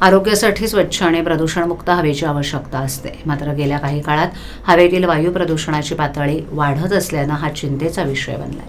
आरोग्यासाठी स्वच्छ आणि प्रदूषणमुक्त हवेची आवश्यकता असते. मात्र गेल्या काही काळात हवेतील वायू प्रदूषणाची पातळी वाढत असल्यानं हा चिंतेचा विषय बनलाय.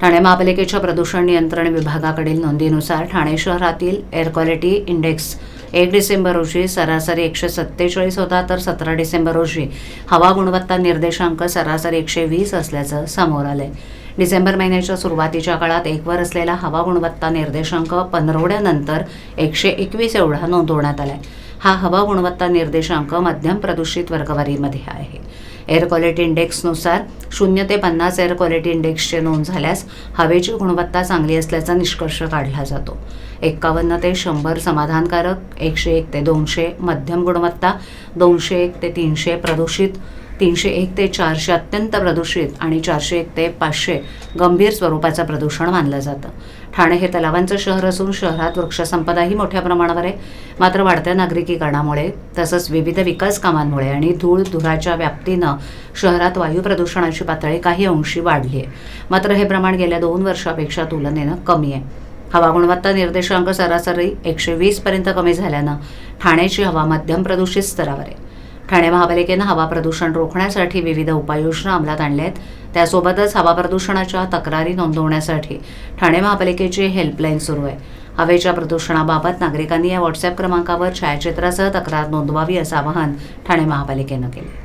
ठाणे महापालिकेच्या प्रदूषण नियंत्रण विभागाकडील नोंदीनुसार ठाणे शहरातील एअर क्वालिटी इंडेक्स एक डिसेंबर रोजी सरासरी एकशे सत्तेचाळीस होता तर सतरा डिसेंबर रोजी हवा गुणवत्ता निर्देशांक सरासरी एकशे वीस असल्याचं समोर आलंय. डिसेंबर महिन्याच्या सुरुवातीच्या काळात एकवर असलेला हवा गुणवत्ता निर्देशांक पंधरवड्यानंतर एकशे एकवीस एवढा नोंदवण्यात आलाय. हा हवा गुणवत्ता निर्देशांक मध्यम प्रदूषित वर्गवारीमध्ये आहे. एअर क्वालिटी इंडेक्सनुसार शून्य ते पन्नास एअर क्वालिटी इंडेक्सची नोंद झाल्यास हवेची गुणवत्ता चांगली असल्याचा निष्कर्ष काढला जातो. एक्कावन्न ते शंभर समाधानकारक एकशे एक ते दोनशे मध्यम गुणवत्ता दोनशे एक ते तीनशे प्रदूषित तीनशे एक ते चारशे अत्यंत प्रदूषित आणि चारशे एक ते पाचशे गंभीर स्वरूपाचं प्रदूषण मानलं जातं. ठाणे हे तलावांचं शहर असून शहरात वृक्षसंपदाही मोठ्या प्रमाणावर आहे. मात्र वाढत्या नागरिकीकरणामुळे तसंच विविध विकास कामांमुळे आणि धूळ धुराच्या व्याप्तीनं शहरात वायू प्रदूषणाची पातळी काही अंशी वाढली आहे. मात्र हे प्रमाण गेल्या दोन वर्षापेक्षा तुलनेनं कमी आहे. हवा गुणवत्ता निर्देशांक सरासरी एकशे वीसपर्यंत कमी झाल्यानं ठाण्याची हवा मध्यम प्रदूषित स्तरावर आहे. ठाणे महापालिकेनं हवा प्रदूषण रोखण्यासाठी विविध उपाययोजना अंमलात आणल्या आहेत त्यासोबतच हवा प्रदूषणाच्या तक्रारी नोंदवण्यासाठी ठाणे महापालिकेची हेल्पलाईन सुरू आहे. हवेच्या प्रदूषणाबाबत नागरिकांनी या व्हॉट्सअप क्रमांकावर छायाचित्रासह तक्रार नोंदवावी असं आवाहन ठाणे महापालिकेनं केलं